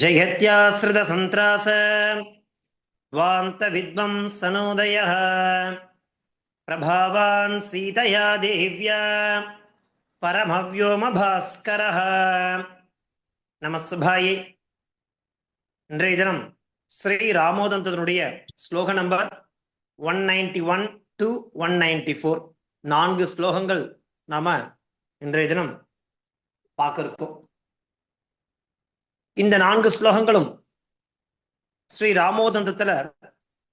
जयत्याश्रितसन्त्रास वान्तविद्वंसनोदयः प्रभावान् सीतया देव्या பரமவ்யோமபாஸ்கரः நமஸ்பாயே இன்றைய தினம் ஸ்ரீ ராமோதந்தனுடைய ஸ்லோக number one ninety one to one ninety four நான்கு ஸ்லோகங்கள் நாம இன்றைய தினம் பார்க்க இருக்கோம் இந்த நான்கு ஸ்லோகங்களும் ஸ்ரீ ராமோதந்தத்துல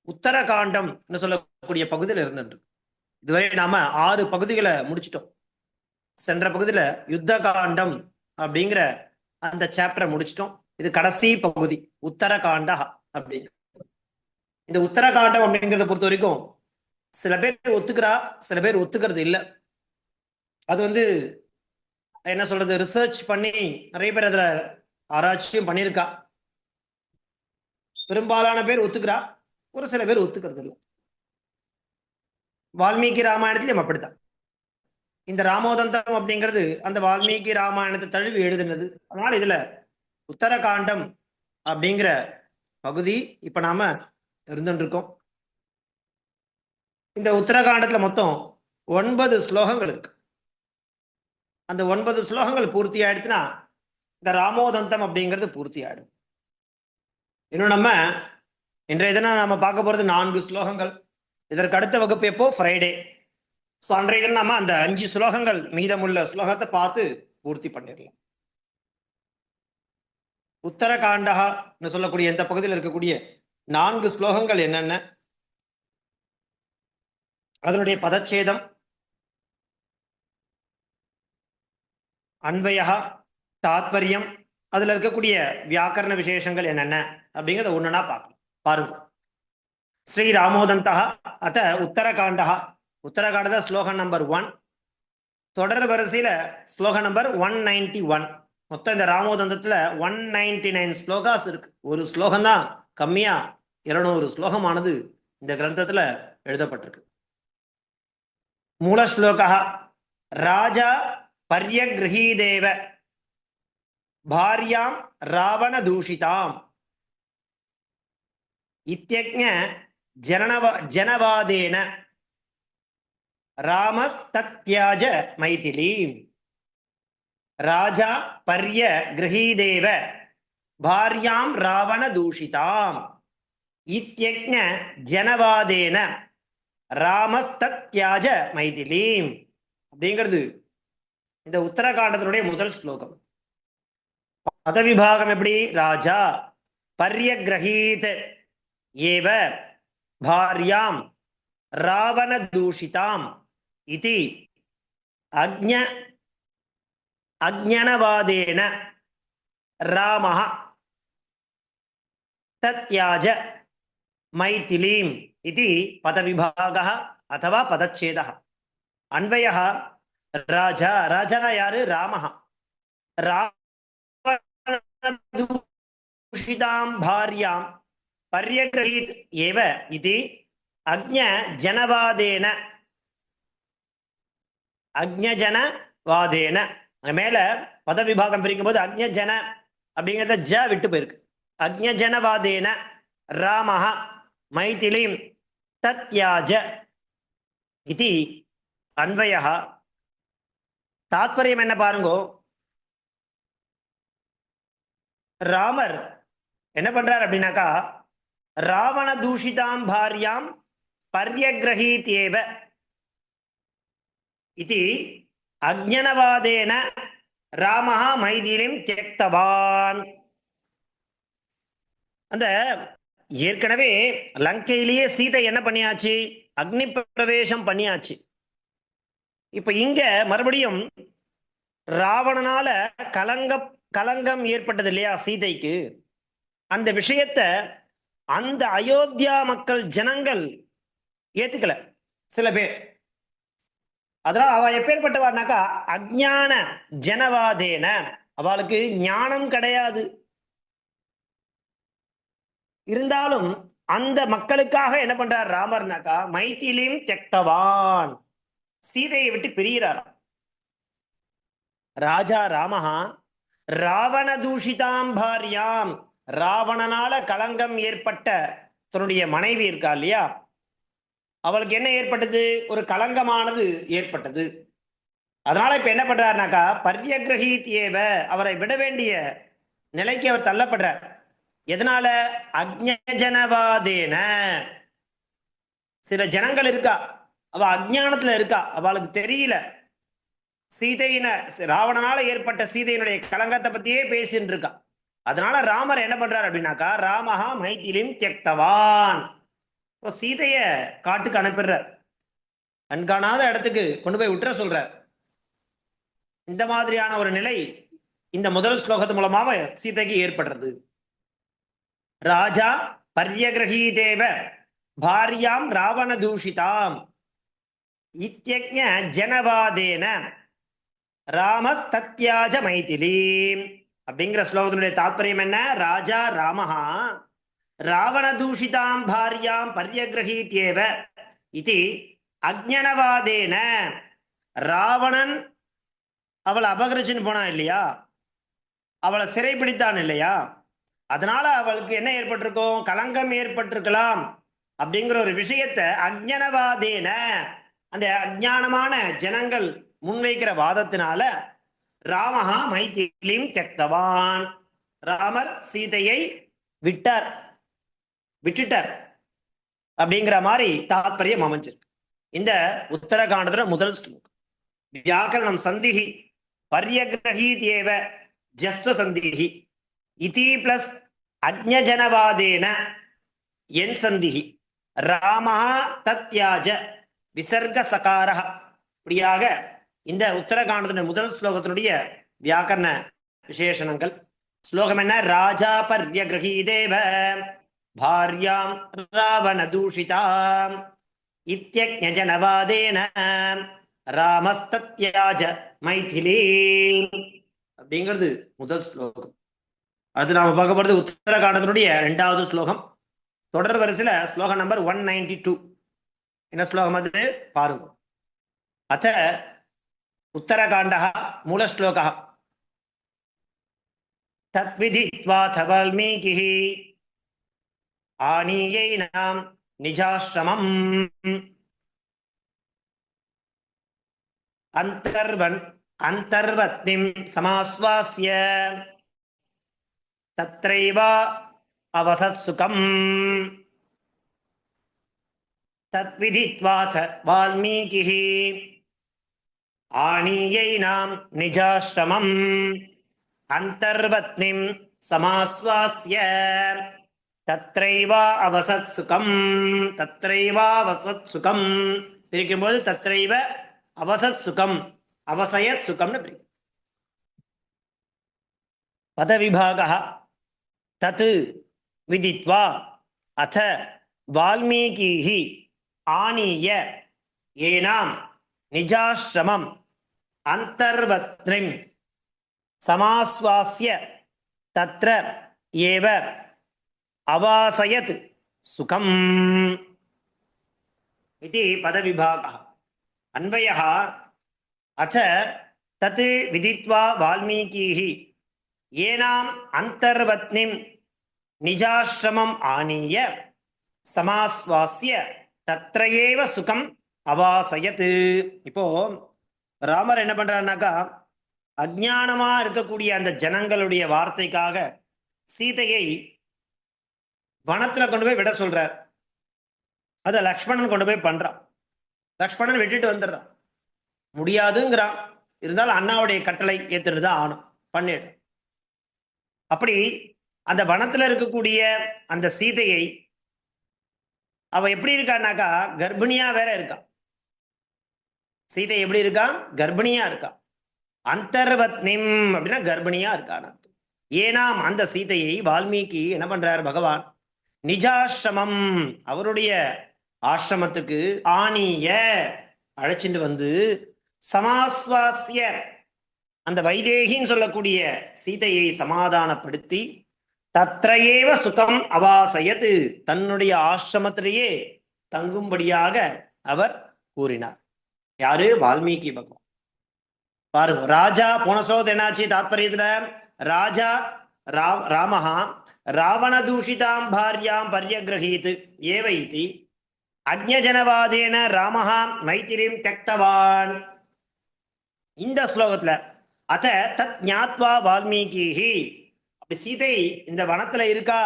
உத்தரகாண்டம் சொல்லக்கூடிய பகுதியில் இருந்துட்டு இதுவரை நாம ஆறு பகுதிகளை முடிச்சிட்டோம். சென்ற பகுதியில யுத்த காண்டம் அப்படிங்கிற அந்த சாப்டரை முடிச்சிட்டோம். இது கடைசி பகுதி உத்தரகாண்டா அப்படிங்கிற இந்த உத்தரகாண்டம் அப்படிங்கிறத பொறுத்த வரைக்கும் சில பேர் ஒத்துக்கிறா சில பேர் ஒத்துக்கிறது இல்லை. அது வந்து என்ன சொல்றது ரிசர்ச் பண்ணி நிறைய பேர் அதுல ஆராய்ச்சியும் பண்ணியிருக்கா. பெரும்பாலான பேர் ஒத்துக்கிறா. ஒரு சில பேர் ஒத்துக்கிறது இல்லை. வால்மீகி ராமாயணத்திலும் அப்படித்தான். இந்த ராமோதந்தம் அப்படிங்கிறது அந்த வால்மீகி ராமாயணத்தை தழுவி எழுதுனது. அதனால இதுல உத்தரகாண்டம் அப்படிங்கிற பகுதி இப்ப நாம இருந்துருக்கோம் இந்த உத்தரகாண்டத்துல மொத்தம் ஒன்பது ஸ்லோகங்கள் இருக்கு. அந்த ஒன்பது ஸ்லோகங்கள் பூர்த்தி ஆயிடுச்சுன்னா இந்த ராமோதந்தம் அப்படிங்கிறது பூர்த்தி ஆயிடும். இன்னும் நம்ம இன்றைய தினம் நம்ம பார்க்க போகிறது நான்கு ஸ்லோகங்கள். இதற்கு அடுத்த வகுப்பு எப்போ? ஃப்ரைடே ஸோ அன்றைய தினம் நம்ம அந்த அஞ்சு ஸ்லோகங்கள் மீதமுள்ள ஸ்லோகத்தை பார்த்து பூர்த்தி பண்ணிடலாம். உத்தரகாண்டகான்னு சொல்லக்கூடிய இந்த பகுதியில் இருக்கக்கூடிய நான்கு ஸ்லோகங்கள் என்னென்ன? அதனுடைய பதச்சேதம். அன்வயா தாத்பரியம் அதுல இருக்கக்கூடிய வியாக்கரண விசேஷங்கள் என்னென்ன அப்படிங்கிறத ஒன்றுனா பார்க்கணும். பாருங்க. ஸ்ரீ ராமோதந்தா அத்த உத்தரகாண்டா. உத்தரகாண்டத ஸ்லோகம் நம்பர் ஒன் தொடர் வரிசையில ஸ்லோகம் நம்பர் ஒன் நைன்டி ஒன் மொத்தம் இந்த ராமோதந்தத்துல ஒன் நைன்டி நைன் ஸ்லோகாஸ் இருக்கு. ஒரு ஸ்லோகம் தான் கம்மியா இருநூறு ஸ்லோகமானது இந்த கிரந்தத்துல எழுதப்பட்டிருக்கு. மூல ஸ்லோகா ராஜா பர்யகிரகீதேவ. பாரியாம் ராவண தூஷிதாம் இத்தியஜ ஜனவ ஜனவாதேன ராமஸ்தத்யாஜ மைதிலீம் ராஜா பர்ய கிரகீதேவ பாரியாம் ராவண தூஷிதாம் இத்தியஜ ஜனவாதேன ராமஸ்தத்யாஜ மைதிலீம் அப்படிங்கிறது இந்த உத்தரகாண்டத்தினுடைய முதல் ஸ்லோகம். பதவிபாகம் எப்படி? ராஜா பர்யகிரகீத் ஏவ பாரியாம் ராவண தூஷிதாம் இது அக்ஞ அஜ்ஞனவாதேன ராமः தத்யாஜ மைதிலீம் இது பதவிபாக அथवा பதச்சேத அன்வய ராஜா ராஜனா யாரு? ராமஹ. ராம பாரியாம் பர்யகிரகீத் ஏவ இது அக்ஞ ஜனவாதேன அக்ஞஜனவாதேன மேல பத விபாகம் பிரிக்கும் போது அக்ஞஜன அப்படிங்கிறத ஜ விட்டு போயிருக்கு. அக்ஞஜனவாதேன ராமஹ மைதிலிம் தத்யாஜ இது அன்வய தாத்பரியம் என்ன பாருங்கோ? ராமர். என்ன பண்றார் அப்படின்னாக்கா ராவண தூஷிதாம் பாரியாம் பர்யகிரகீத்யேவ. இது அஜ்ஞனவாதேன ராமஹா மைதிலிம் தியக்தவான். அந்த ஏற்கனவே லங்கையிலேயே சீதை என்ன பண்ணியாச்சு? அக்னி பிரவேசம் பண்ணியாச்சு. இப்ப இங்க மறுபடியும் ராவணனால கலங்க கலங்கம் ஏற்பட்டது இல்லையா சீதைக்கு? அந்த விஷயத்த அந்த அயோத்தியா மக்கள் ஜனங்கள் ஏத்துக்கல சில பேர். அதனால அவ எப்பேற்பட்டவானாக்கா அஜான ஜனவாதேன. அவளுக்கு ஞானம் கிடையாது. இருந்தாலும் அந்த மக்களுக்காக என்ன பண்றார் ராமர்னாக்கா மைத்திலையும் தெக்தவான் சீதையை விட்டு பிரிகிறார் ராஜா ராமஹா ராவண தூஷிதாம் பாரியாம். ராவணனால களங்கம் ஏற்பட்ட தன்னுடைய மனைவி இருக்கா இல்லையா? அவளுக்கு என்ன ஏற்பட்டது? ஒரு களங்கமானது ஏற்பட்டது. அதனால இப்ப என்ன பண்றாருனாக்கா பர்யகிரகீத் ஏவ அவரை விட வேண்டிய நிலைக்கு அவர் தள்ளப்படுறார். எதனால? அக்ஞஜனவாதேன. சில ஜனங்கள் இருக்கா. அவ அஜானத்துல இருக்கா. அவளுக்கு தெரியல. சீதையின ராவணனால ஏற்பட்ட சீதையினுடைய களங்கத்தை பத்தியே பேசின்னு இருக்கா அதனால ராமர் என்ன பண்றாரு அப்படின்னாக்கா ராமஹா மைத்திலிம் தியக்தவான். இப்போ சீதைய காட்டுக்கு அனுப்பிடுறார். கண்காணாத இடத்துக்கு கொண்டு போய் விட்டுற சொல்றார். இந்த மாதிரியான ஒரு நிலை இந்த முதல் ஸ்லோகத்து மூலமாக சீதைக்கு ஏற்படுறது. ராஜா பர்யகிரகீதேவ பாரியாம் ராவண தூஷிதாம் இத்தியஜ ஜனவாதேன ராமஸ்தத்யாஜ மைதிலி. அப்படிங்கிற ஸ்லோகத்தினுடைய தாத்பரியம் என்ன? ராஜா ராமஹா ராவண தூஷிதாம் பாரியாம் பர்யகிரகீத்யேவ இது அஜ்ஞனவாதேன ராவணன் அவளை அபகரிச்சுன்னு போனான் இல்லையா? அவளை சிறைப்பிடித்தான் இல்லையா? அதனால அவளுக்கு என்ன ஏற்பட்டிருக்கும்? களங்கம் ஏற்பட்டிருக்கலாம் அப்படிங்கிற ஒரு விஷயத்தை அஜ்ஞனவாதேன அந்த அஜ்ஞானமான ஜனங்கள் முன்வைக்கிற வாதத்தினால ராமஹா மைத்திலிம் தெக்தவான் ராமர் சீதையை விட்டார். விட்டுட்டார். அப்படிங்கிற மாதிரி தாத்பரியம் அமைஞ்சிருக்கு. இந்த உத்தரகாண்டத்துல முதல் ஸ்லோகம். வியாக்கரணம் சந்திஹி பர்யகிரகீத்யேவ ஜஸ்வ சந்திஹி இதி பிளஸ் அஜ்ஞஜனவாதேன என் சந்திஹி. ராமஹா தத்யாஜ விசர்க சகாரஹ இப்படியாக இந்த உத்தரகாண்டத்தினுடைய முதல் ஸ்லோகத்தினுடைய வியாக்கரண விசேஷணங்கள். ஸ்லோகம் என்ன? ராஜா பர்ய பர்யகிரகீதேவ பாரியாம் ராவண தூஷிதாம் இத்தியஜனவாதேன ராமஸ்தத்யாஜ மைதிலி அப்படிங்கிறது முதல் ஸ்லோகம். அது நாம பார்க்க போறது உத்தரகாண்டத்தினுடைய ரெண்டாவது ஸ்லோகம். தொடர் வரிசையில ஸ்லோகம் நம்பர் ஒன் நைன்டி டூ என்ன ஸ்லோகம் அது? பாருங்க. அத்த உத்தரகாண்ட மூலஸ்லோக தத்விதித்வாத வால்மீகி ஆனீயைனாம் நிஜாசிரமம் அந்தர்வன் அந்தர்வத்னிம் சமாஸ்வாஸ்ய. தத்ரைவா அவசத் சுகம் தத்விதித்வாச்ச ஆணியை நாம் நிஜாசிரமம் அந்தர்வத்னிம் சமாஸ்வாஸ்ய. தத்ரைவா அவசத் சுகம். தத்ரைவா அவசத் சுகம். பிரிக்கும்போது தத்ரைவ அவசத் சுகம் அவசயத் சுகம்னு பிரிக்கும். பதவிபாக. தத் விதித்வா. அத வால்மீகி ஆணிய. ஏனாம் நிஜாசிரமம் அந்தர்வத்ரிம் சமாஸ்வாசிய தத்ர ஏவ அவாசயத் சுகம். இது பதவிபாக அன்வய அச்ச தத் விதித்வா வால்மீகி ஏனாம் அந்தர்வத்னிம் நிஜாசிரமம் ஆனீய சமாஸ்வாசிய தத்திரையேவ சுகம் அவாசயத்து இப்போ ராமர் என்ன பண்றாருனாக்கா அஜானமா இருக்கக்கூடிய அந்த ஜனங்களுடைய வார்த்தைக்காக சீதையை வனத்துல கொண்டு போய் விட சொல்றார். அதை லக்ஷ்மணன் கொண்டு போய் பண்றான். லக்ஷ்மணன் விட்டுட்டு வந்துடுறான். முடியாதுங்கிறான். இருந்தாலும் அண்ணாவுடைய கட்டளை ஏத்துட்டு தான் ஆணும் பண்ணிடு. அப்படி அந்த வனத்துல இருக்கக்கூடிய அந்த சீதையை அவ எப்படி இருக்கான்னாக்கா கர்ப்பிணியா வேற இருக்கான் சீதை எப்படி இருக்கா? கர்ப்பிணியா இருக்கா. அந்தர்வத்னிம் அப்படின்னா கர்ப்பிணியா இருக்கான் ஏனாம் அந்த சீதையை வால்மீகி என்ன பண்றார் பகவான்? நிஜாசிரமம் அவருடைய ஆசிரமத்துக்கு ஆணிய அழைச்சிட்டு வந்து சமாஸ்வாசிய அந்த வைதேகின்னு சொல்லக்கூடிய சீதையை சமாதானப்படுத்தி தத்ரையேவ சுகம் அவாசயது தன்னுடைய ஆசிரமத்திலேயே தங்கும்படியாக அவர் கூறினார். யாரு? வால்மீகி பகவான். பாருங்க ராஜா போன சொல்வது என்னாச்சு? தாத்பரியத்துல? ராஜா ராம் ராமஹா ராவண தூஷிதாம் பாரியாம் பரியகிரகீத் ஏவைத்தி அக்னஜனவாதேன ராமஹா மைத்திரிம் தெக்தவான் இந்த ஸ்லோகத்துல அத தத் ஞாத்வா வால்மீகி அப்படி சீதை இந்த வனத்துல இருக்கா?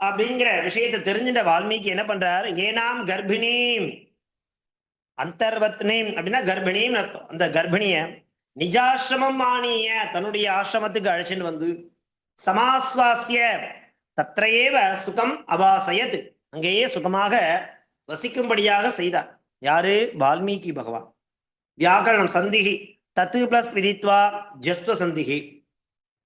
அப்படிங்கிற விஷயத்தை தெரிஞ்சுட்ட வால்மீகி என்ன பண்றார்? ஏனாம் கர்ப்பிணீம். அந்தர்வத்னீம் அப்படின்னா கர்ப்பிணின்னு அர்த்தம். அந்த கர்ப்பிணிய நிஜாசிரமம் ஆணிய தன்னுடைய ஆசிரமத்துக்கு அழைச்சின்னு வந்து சமாஸ்வாசிய தத்ரையேவ சுகம் அவாசயத். அங்கேயே சுகமாக வசிக்கும்படியாக செய்தார். யாரு? வால்மீகி பகவான். வியாக்கரணம் சந்திகி. தத்து பிளஸ் விதித்வா ஜஸ்துவ சந்திகி.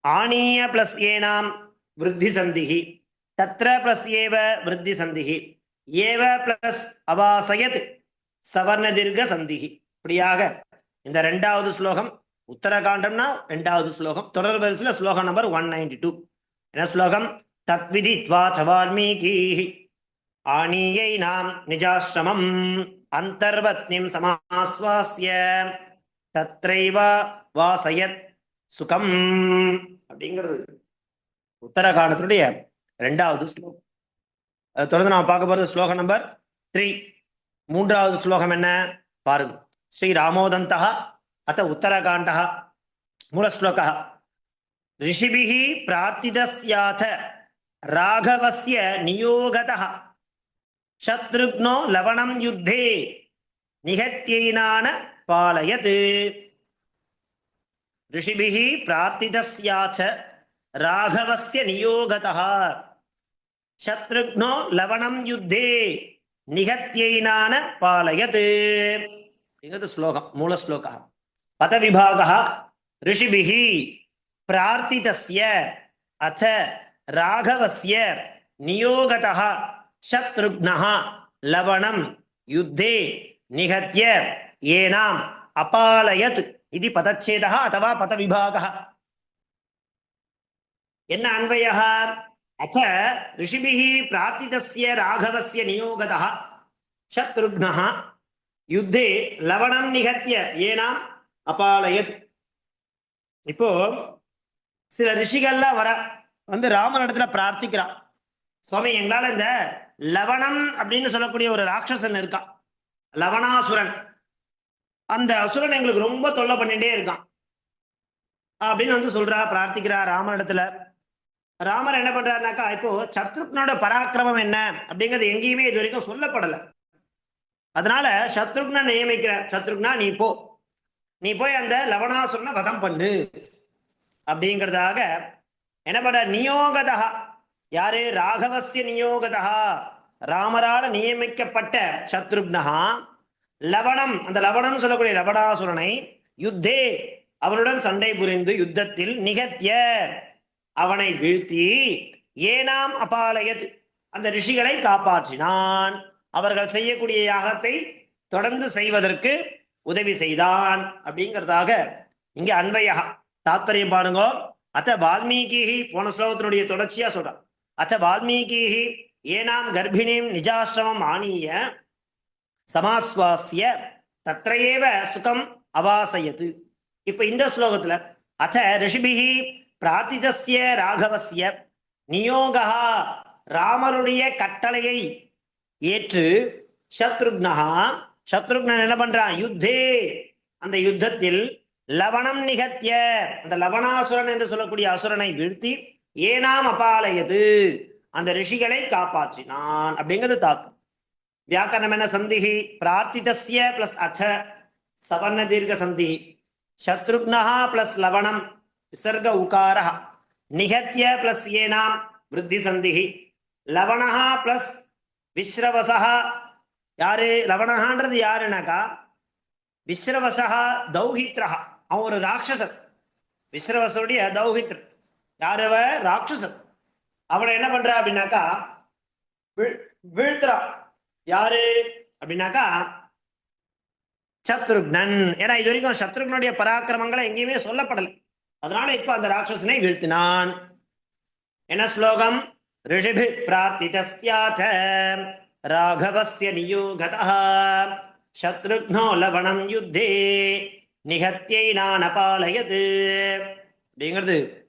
ஆனீய பிளஸ் ஏனாம் விருத்தி சந்திகி. தத்ர பிளஸ் ஏவ விருத்தி சந்திகி. ஏவ பிளஸ் அவாசயத். சவர்ண தீர்க்க சந்திகி இப்படியாக இந்த ரெண்டாவது ஸ்லோகம் உத்தரகாண்டம்னா ரெண்டாவது ஸ்லோகம். தொடர் வரிசையில் ஸ்லோகம் நம்பர் ஒன் நைன்டி டூ என்ன ஸ்லோகம்? தத்விதித்வா ச வால்மீகி ஆணியை நாம் நிஜாசிரமம் அந்தர்வத்னிம் சமாஸ்வாசிய தத்ரைவா வாசயத் சுகம். அப்படிங்கிறது உத்தரகாண்டத்தினுடைய ரெண்டாவது ஸ்லோகம். தொடர்ந்து நாம் பார்க்க போகிறது ஸ்லோகம் நம்பர் த்ரீ மூன்றாவது ஸ்லோகம் என்ன? பாருங்க. ஸ்ரீ ராமோதந்தா அத்த உத்தரகாண்டா. மூலஸ்லோக. ரிஷிபிஹி பிரார்த்திதஸ்யாத ராகவசிய நியோகத. சத்ருக்னோ லவணம் யுத்தே. நிகத்தியனான பாலயத். ரிஷிபிஹி பிரார்த்திதஸ்யாச்ச ராகவசிய நியோகதா. சத்ருக்னோ லவணம் யுத்தே. நிகத்தியைனான பாலயது. அப்படிங்கிறது ஸ்லோகம் மூல ஸ்லோகா பதவிபாக ரிஷிபிகி பிரார்த்திதஸ்ய அத ராகவஸ்ய நியோகதா சத்ருக்னஹா லவணம் யுத்தே நிகத்திய ஏனாம் அபாலயத் இது பதச்சேதா அதுவா பதவிபாக. என்ன அன்வயா அச்ச ரிஷிபி பிரார்த்திதஸ்ய ராகவசிய நியோகதா சத்ருக்னா யுத்தே லவணம் நிகத்திய ஏனாம் அபாலயத் இப்போ சில ரிஷிகள்லாம் வர வந்து ராமன் இடத்துல பிரார்த்திக்கிறான் சுவாமி எங்களால் இந்த லவணம் அப்படின்னு சொல்லக்கூடிய ஒரு ராட்சசன் இருக்கான் லவணாசுரன். அந்த அசுரன் எங்களுக்கு ரொம்ப தொல்லை பண்ணிகிட்டே இருக்கான். அப்படின்னு வந்து சொல்றா பிரார்த்திக்கிறா ராமனிடத்துல ராமர் என்ன பண்றாருனாக்கா இப்போ சத்ருக்னோட பராக்கிரமம் என்ன அப்படிங்கிறது எங்கேயுமே இது வரைக்கும் சொல்லப்படலை. அதனால சத்ருக்ன நியமிக்கிற சத்ருக்னா நீ போ. நீ போய் அந்த லவணாசுரனை வதம் பண்ணு. அப்படிங்கிறதாக என்ன பண்ற நியோகதா. யாரு? ராகவசிய நியோகதா. ராமரால நியமிக்கப்பட்ட சத்ருக்னஹா லவணம் அந்த லவணம் சொல்லக்கூடிய லவணாசுரனை யுத்தே அவனுடன் சண்டை புரிந்து யுத்தத்தில் நிகத்திய அவனை வீழ்த்தி ஏனாம் அபாலயத் அந்த ரிஷிகளை காப்பாற்றினான். அவர்கள் செய்யக்கூடிய யாகத்தை தொடர்ந்து செய்வதற்கு உதவி செய்தான் அப்படிங்கிறதாக இங்க அன்பையா தாத்பரியம் பாருங்க அத்த வால்மீகி போன ஸ்லோகத்தினுடைய தொடர்ச்சியா சொல்றான் அத்த வால்மீகி ஏனாம் கர்ப்பிணிம் நிஜாசிரமம் ஆனீய சமாஸ்வாசிய தத்தையேவ சுகம் அவாசயது இப்ப இந்த ஸ்லோகத்துல அத்த ரிஷிபிகி பிரார்த்திதஸ்ய ராகவசிய நியோகா ராமருடைய கட்டளையை ஏற்று சத்ருக்னஹா சத்ருக்னன் என்ன பண்றான்? யுத்தே அந்த யுத்தத்தில் லவணம் நிகத்திய அந்த லவணாசுரன் என்று சொல்லக்கூடிய அசுரனை வீழ்த்தி ஏனாம் அபாலயது. அந்த ரிஷிகளை காப்பாற்றினான் அப்படிங்கிறது தாக்கம். வியாக்கரணம் என்ன சந்திகி? பிரார்த்திதஸ்ய பிளஸ் அச்ச சவர்ண தீர்க்க சந்தி சத்ருக்னஹா பிளஸ் லவணம். விசர்க உகார நிகத்திய பிளஸ் ஏனாம் விருத்தி சந்திகி. லவணஹா பிளஸ் விஸ்ரவசா யாரு? லவணஹான்றது யாருனாக்கா? விஸ்ரவசா தௌஹித்ரஹா. அவன் ஒரு ராட்சசன். விஸ்ரவசருடைய தௌஹித்ர் யாரவ அவ? ராட்சசன். அவனை என்ன பண்ற அப்படின்னாக்கா வீழ்- வீழ்த்துறான் யாரு? அப்படின்னாக்கா சத்ருக்னன். ஏன்னா இது வரைக்கும் சத்ருக்னுடைய பராக்கிரமங்களை எங்கேயுமே சொல்லப்படலை. அதனால இப்ப அந்த ராட்சசனை வீழ்த்தினான். என்ன ஸ்லோகம்? ரிஷிபி பிரார்த்தித்தாத ராகவசிய நியூகதா. சத்ருக்னோ லவணம் யுத்தே நிகத்தியை நான் அபாலயது. அப்படிங்கிறது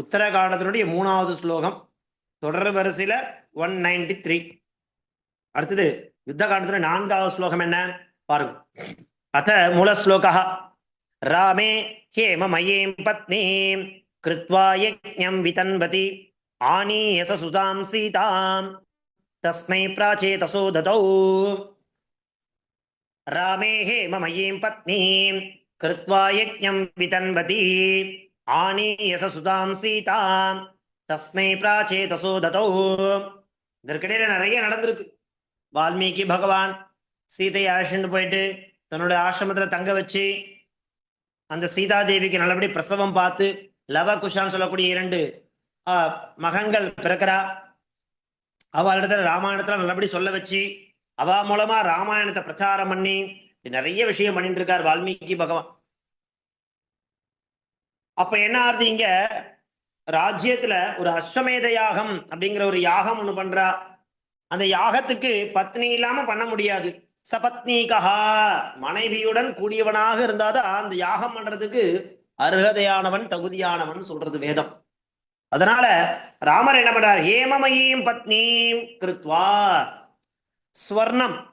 உத்தரகாண்டத்தினுடைய மூணாவது ஸ்லோகம். தொடர் வரிசையில் ஒன் நைன்டி த்ரீ அடுத்தது யுத்த காண்டத்தில் நான்காவது ஸ்லோகம் என்ன? பாருங்க. அத்த மூல ஸ்லோகா ராமே ஹேமமயீம் பத்னீம். கிருத்வா யஜ்ஞம் விதன்வதி ஆனீயச சுதாம் சீதாம். தஸ்மை பிராச்சேதசோ ததௌ. ராமே ஹேமமயீம் பத்னீம். கிருத்வா யஜ்ஞம் விதன்வதி ஆனீயச சுதாம் சீதாம். தஸ்மை பிராச்சேதசோ ததௌ. இதற்கிடையில நிறைய நடந்திருக்கு. வால்மீகி பகவான் சீதையை அழைச்சிட்டு போயிட்டு தன்னோட ஆசிரமத்தில் தங்க வச்சு அந்த சீதாதேவிக்கு நல்லபடி பிரசவம் பார்த்து லவ குஷான்னு சொல்லக்கூடிய இரண்டு மகன்கள் பிறக்கிறா. அவளிடத்துல ராமாயணத்துல நல்லபடி சொல்ல வச்சு அவ மூலமா ராமாயணத்தை பிரச்சாரம் பண்ணி நிறைய விஷயம் பண்ணிட்டு இருக்கார் வால்மீகி பகவான். அப்ப என்ன ஆறுது இங்க? ராஜ்யத்துல ஒரு அஸ்வமேத யாகம் அப்படிங்கிற ஒரு யாகம் ஒண்ணு பண்றா. அந்த யாகத்துக்கு பத்னி இல்லாம பண்ண முடியாது. சபத்னீகா மனைவியுடன் கூடியவனாக இருந்தாதான் அந்த யாகம் பண்றதுக்கு அருகதையானவன் தகுதியானவன் சொல்றது வேதம். அதனால ராமர் என்ன பண்றார்? ஹேமமயீம் பத்னீம் கிருத்வா. ஸ்வர்ணம்.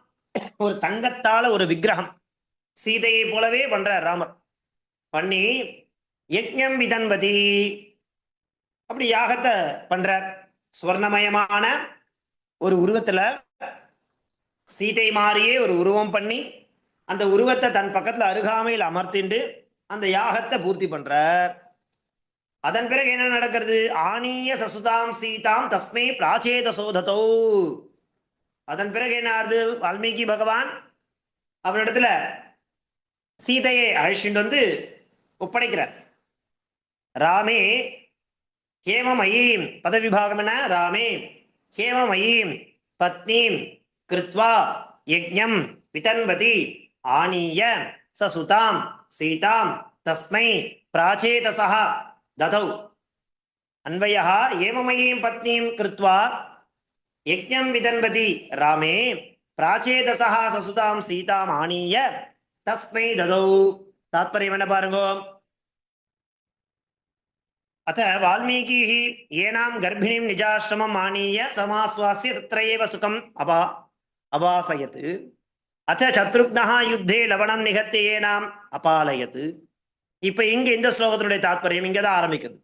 ஒரு தங்கத்தால ஒரு விக்கிரகம். சீதையை போலவே பண்றார் ராமர். பண்ணி யஜ்யம் விதன்வதி. அப்படி யாகத்தை பண்றார். ஸ்வர்ணமயமான ஒரு உருவத்துல சீதை மாறியே ஒரு உருவம் பண்ணி அந்த உருவத்தை தன் பக்கத்துல அருகாமையில் அமர்த்திண்டு அந்த யாகத்தை பூர்த்தி பண்றார். அதன் பிறகு என்ன நடக்கிறது? ஆனிய சசுதாம் சீதாம் தஸ்மை பிராச்சேத சோதத்தோ அதன் பிறகு என்ன ஆறுது? வால்மீகி பகவான் அவனிடத்துல சீதையை அழிச்சுட்டு வந்து ஒப்படைக்கிறார். ராமே ஹேமமயீம் பதவிபாகம் என்ன? ராமே ஹேமமயீம் பத்னீம் கிருத்வா யஜ்ஞம் விதன்வதி ஆனீய ச சுதாம் சீதாம் தஸ்மை பிராச்சேதசா ததௌ அன்வயா ஏமமயீம் பத்னீம் கிருத்வா யஜ்ஞம் விதன்வதி ராமே பிராச்சேதசா சசுதாம் சீதாம் ஆனீய தஸ்மை ததௌ தாத்பரியம் என்ன பாருங்கோ? அத்த வால்மீகி ஏனாம் கர்ப்பிணிம் நிஜாசிரமம் ஆனீய சமாஸ்வாசிய தத்திரையேவ சுகம் அபா அபாசயத் அச்ச சத்ருக்னா யுத்தே லவணம் நிகத்தையே நாம் அபாலயத்து. இப்ப இங்க இந்த ஸ்லோகத்தினுடைய தாத்பரியம் இங்கதான் ஆரம்பிக்கிறது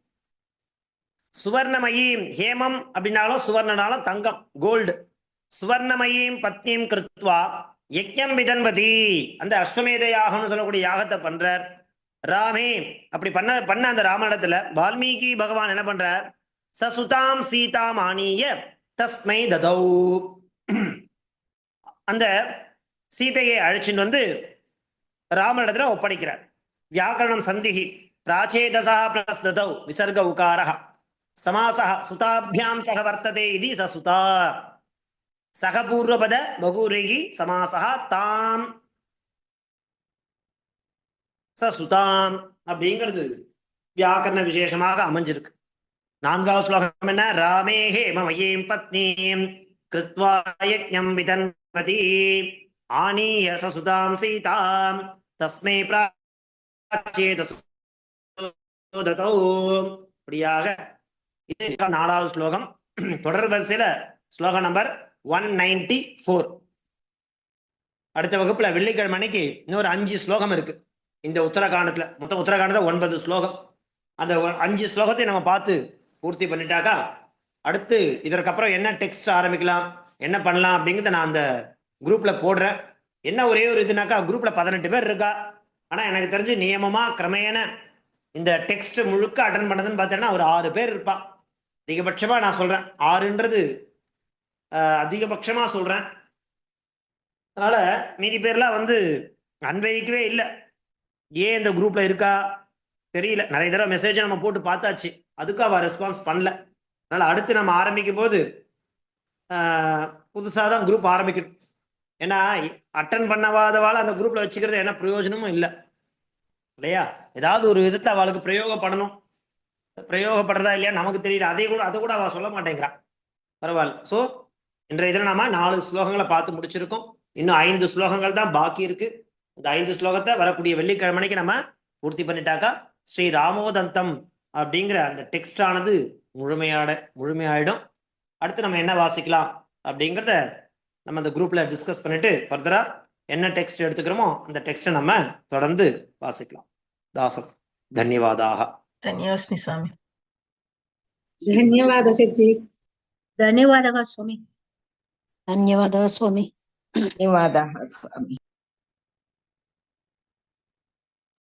சுவர்ணமயீம் ஹேமம் அப்படின்னாலும் சுவர்ணனாலும் தங்கம் கோல்டு. சுவர்ணமயீம் பத்னியும் கிருத்வா யக்ஞம் விதன்பதி. அந்த அஸ்வமேத யாகம்னு சொல்லக்கூடிய யாகத்தை பண்றார். ராமே அப்படி பண்ண பண்ண அந்த ராமாயணத்துல வால்மீகி பகவான் என்ன பண்றார்? சசுதாம் சீதாம் ஆனிய தஸ்மை ததௌ. அந்த சீதையை அழைச்சின்னு வந்து ராமனிடத்துல ஒப்படைக்கிறார். வியாக்கரணம் சந்திகி பிராச்சேதசா பிளஸ் ததௌ விசர்க உகாரா சமாசா சுதாபியாம் சக வர்த்ததே இது ச சுதா சகபூர்வபத பகூரிகி சமாசா தாம் சுதாம் அப்படிங்கிறது வியாக்கரண விசேஷமாக அமைஞ்சிருக்கு. நான்காவது ஸ்லோகம் என்ன? ராமே ஹேமமயீம் பத்னீம். கிருத்வா யஜ்ஞம் பதி ஆனீய சசுதாம் சீதாம் தஸ்மை இப்படியாக இது நாலாவது ஸ்லோகம். தொடர் வரிசையில ஸ்லோகம் நம்பர் ஒன் நைன்டி ஃபோர் அடுத்த வகுப்புல வெள்ளிக்கிழமை அன்னைக்கு இன்னொரு அஞ்சு ஸ்லோகம் இருக்கு. இந்த உத்தரகாண்டத்துல. மொத்தம் உத்தரகாண்டத்தில் ஒன்பது ஸ்லோகம். அந்த ஒ- அஞ்சு ஸ்லோகத்தை நம்ம பார்த்து பூர்த்தி பண்ணிட்டாக்கா அடுத்து இதற்கப்புறம் என்ன டெக்ஸ்ட் ஆரம்பிக்கலாம்? என்ன பண்ணலாம் அப்படிங்கிறத நான் அந்த குரூப்பில் போடுறேன். என்ன ஒரே ஒரு இதுனாக்கா குரூப்பில் பதினெட்டு பேர் இருக்கா? ஆனால் எனக்கு தெரிஞ்சு நியமமாக கிரமேன இந்த டெக்ஸ்ட் முழுக்க அட்டன் பண்ணதுன்னு பார்த்தேன்னா ஒரு ஆறு பேர் இருப்பா அதிகபட்சமாக நான் சொல்கிறேன் ஆறுன்றது அதிகபட்சமாக சொல்கிறேன் அதனால் மீதி பேர்லாம் வந்து அன்வைக்கவே இல்லை. ஏன் இந்த குரூப்பில் இருக்கா? தெரியல. நிறைய தடவை மெசேஜை நம்ம போட்டு பார்த்தாச்சு. அதுக்கு அவள் ரெஸ்பான்ஸ் பண்ணல. அதனால் அடுத்து நம்ம ஆரம்பிக்கும் போது புதுசாக தான் குரூப் ஆரம்பிக்கணும். ஏன்னா அட்டன் பண்ணவாதவாள் அந்த குரூப்பில் வச்சுக்கிறது என்ன பிரயோஜனமும் இல்லை. இல்லையா? ஏதாவது ஒரு விதத்தை அவளுக்கு பிரயோகப்படணும். பிரயோகப்படுறதா இல்லையா? நமக்கு தெரியல. அதே கூட அதை கூட அவள் சொல்ல மாட்டேங்கிறா. பரவாயில்ல. ஸோ இன்றைய இதில் நாம நாலு ஸ்லோகங்களை பார்த்து முடிச்சிருக்கோம். இன்னும் ஐந்து ஸ்லோகங்கள் தான் பாக்கி இருக்கு. இந்த ஐந்து ஸ்லோகத்தை வரக்கூடிய வெள்ளிக்கிழமைக்கு நம்ம பூர்த்தி பண்ணிட்டாக்கா ஸ்ரீ ராமோதந்தம் அப்படிங்கிற அந்த டெக்ஸ்ட் ஆனது முழுமையாட முழுமையாயிடும். அடுத்து நம்ம என்ன வாசிக்கலாம் அப்படிங்கிறத நம்ம அந்த குரூப்பில் டிஸ்கஸ் பண்ணிட்டு ஃபர்தரா என்ன டெக்ஸ்ட் எடுத்துக்கிறோமோ அந்த டெக்ஸ்ட்டை நம்ம தொடர்ந்து வாசிக்கலாம். தாசம் தன்யவாதாக. தன்யவாஸ்மி சுவாமி. ధన్యవాద సజ్జి ధన్యవాద స్వామి ధన్యవాద స్వామి ధన్యవాద స్వామి